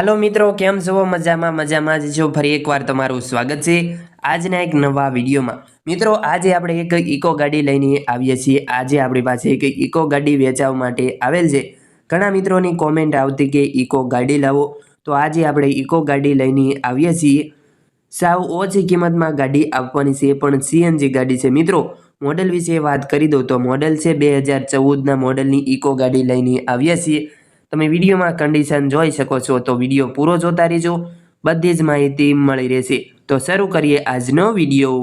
હાલો મિત્રો, કેમ છો? મજામાં મજામાં જ છો? ફરી એકવાર તમારું સ્વાગત છે આજના એક નવા વિડીયોમાં. મિત્રો, આજે આપણે એક ઇકો ગાડી લઈને આવીએ છીએ. આજે આપણી પાસે એક ઇકો ગાડી વેચાવ માટે આવેલ છે. ઘણા મિત્રોની કોમેન્ટ આવતી કે ઇકો ગાડી લાવો. તો આજે આપણે ઇકો ગાડી લઈને આવીએ છીએ. સાવ ઓછી કિંમતમાં ગાડી આપવાની છે, પણ સીએનજી ગાડી છે. મિત્રો, મોડલ વિશે વાત કરી દઉં તો મોડલ છે બે હજાર ચૌદના મોડલની ઇકો ગાડી લઈને આવ્યા છીએ. તમે વિડીયોમાં કન્ડિશન જોઈ શકો છો, તો વીડિયો પૂરો જોતા રહેજો. બધી જ માહિતી મળી રહેશે. તો શરૂ કરીએ આજનો વીડિયો.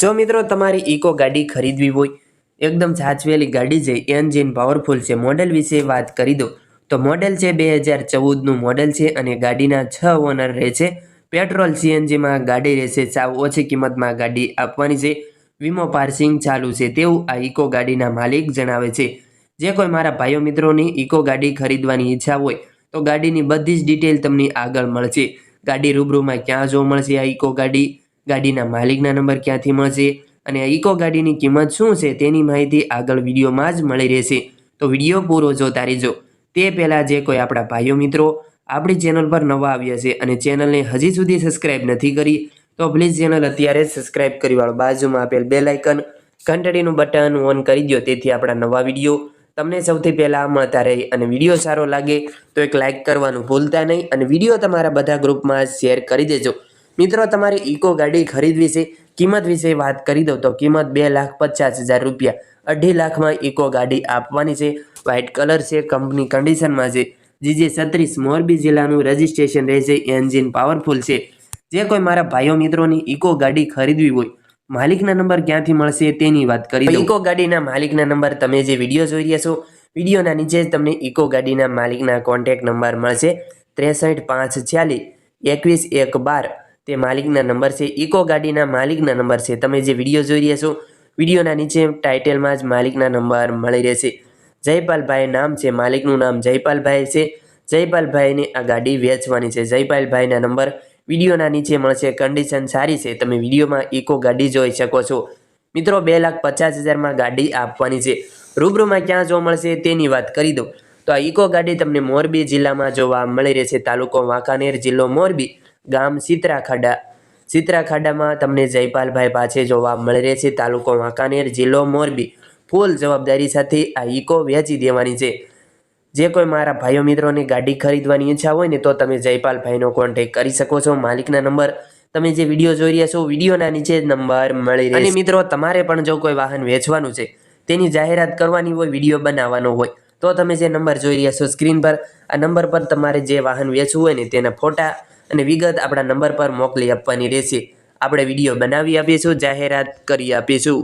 જો મિત્રો તમારી ઇકો ગાડી ખરીદવી હોય, એકદમ સાચવેલી ગાડી છે એન્જિન પાવરફુલ છે મોડેલ વિશે વાત કરી દો. તો મોડેલ છે બે હજાર ચૌદનું મોડેલ છે અને ગાડીના છ ઓનર રહે છે. પેટ્રોલ સીએનજીમાં ગાડી રહેશે, સાવ ઓછી કિંમતમાં ગાડી આપવાની છે. વીમો પાર્સિંગ ચાલુ છે, તેવું આ ઇકો ગાડીના માલિક જણાવે છે. જે કોઈ મારા ભાઈઓ મિત્રોની ઇકો ગાડી ખરીદવાની ઈચ્છા હોય, તો ગાડીની બધી જ ડિટેલ તમને આગળ મળશે. ગાડી રૂબરૂમાં ક્યાં જોવા મળશે આ ઇકો ગાડી? ગાડીના માલિકના નંબર ક્યાંથી મળશે? અને આ ઇકો ગાડીની કિંમત શું છે, તેની માહિતી આગળ વિડીયોમાં જ મળી રહેશે. તો વીડિયો પૂરો જોતા રહેજો. તે પહેલાં જે કોઈ આપણા ભાઈઓ મિત્રો આપણી ચેનલ પર નવા આવ્યા છે અને ચેનલને હજી સુધી સબસ્ક્રાઇબ નથી કરી, તો પ્લીઝ ચેનલ અત્યારે સબસ્ક્રાઇબ કરી વાળો. બાજુમાં આપેલ બે લાઇકન ઘંટડીનું બટન ઓન કરી દો તેથી આપણા નવા વીડિયો તમને સૌથી પહેલાં મળતા રહે અને વીડિયો સારો લાગે તો એક લાઇક કરવાનું ભૂલતા નહીં અને વીડિયો તમારા બધા ગ્રુપમાં શેર કરી દેજો. મિત્રો, તમારે ઇકો ગાડી ખરીદવી છે, કિંમત વિશે વાત કરી દઉં તો કિંમત બે લાખ પચાસ હજાર રૂપિયા. અઢી લાખમાં ઇકો ગાડી આપવાની છે વ્હાઇટ કલર છે કંપની કન્ડિશનમાં છે. જીજે છત્રીસ મોરબી જિલ્લાનું રજિસ્ટ્રેશન રહેશે એન્જિન પાવરફુલ છે. જે કોઈ મારા ભાઈઓ મિત્રોની ઇકો ગાડી ખરીદવી હોય માલિકના નંબર ક્યાંથી મળશે તેની વાત કરી. ઇકો ગાડીના માલિકના નંબર તમે જે વીડિયો જોઈ રહ્યા છો વિડીયોના નીચે તમને ઇકો ગાડીના માલિકના કોન્ટેક્ટ નંબર મળશે. ત્રેસઠ પાંચ છ્યાલીસ એકવીસ એક બાર તે માલિકના નંબર છે. ઇકો ગાડીના માલિકના નંબર છે. તમે જે વીડિયો જોઈ રહ્યા છો વિડીયોના નીચે ટાઇટલમાં જ માલિકના નંબર મળી રહેશે. જયપાલભાઈ નામ છે, માલિકનું નામ જયપાલભાઈ છે. જયપાલભાઈને આ ગાડી વેચવાની છે. જયપાલભાઈના નંબર વિડીયોના નીચે મળશે. કન્ડિશન સારી છે. તમે વિડીયોમાં ઇકો ગાડી જોઈ શકો છો. મિત્રો, બે લાખ પચાસ હજારમાં ગાડી આપવાની છે. રૂબરૂમાં ક્યાં જોવા મળશે તેની વાત કરી દઉં. તો આ ઇકો ગાડી તમને મોરબી જિલ્લામાં જોવા મળી રહેશે. તાલુકો વાંકાનેર જિલ્લો મોરબી, ગામ સિત્રાખાડા. સિત્રાખાડામાં તમને જયપાલભાઈ પાસે જોવા મળી રહેશે. તાલુકો વાંકાનેર જિલ્લો મોરબી. ફૂલ જવાબદારી સાથે આ ઇકો વેચી દેવાની છે. જે કોઈ મારા ભાઈઓ મિત્રોની ગાડી ખરીદવાની ઈચ્છા હોય ને તો તમે જયપાલભાઈનો કોન્ટેક કરી શકો છો. માલિકના નંબર તમે જે વીડિયો જોઈ રહ્યા છો, વિડીયોના નીચે નંબર મળી રહે અને મિત્રો, તમારે પણ જો કોઈ વાહન વેચવાનું છે, તેની જાહેરાત કરવાની હોય, વીડિયો બનાવવાનો હોય, તો તમે જે નંબર જોઈ રહ્યા છો સ્ક્રીન પર, આ નંબર પર તમારે જે વાહન વેચવું હોય ને તેના ફોટા અને વિગત આપણા નંબર પર મોકલી આપવાની રહેશે. આપણે વીડિયો બનાવી આપીશું, જાહેરાત કરી આપીશું.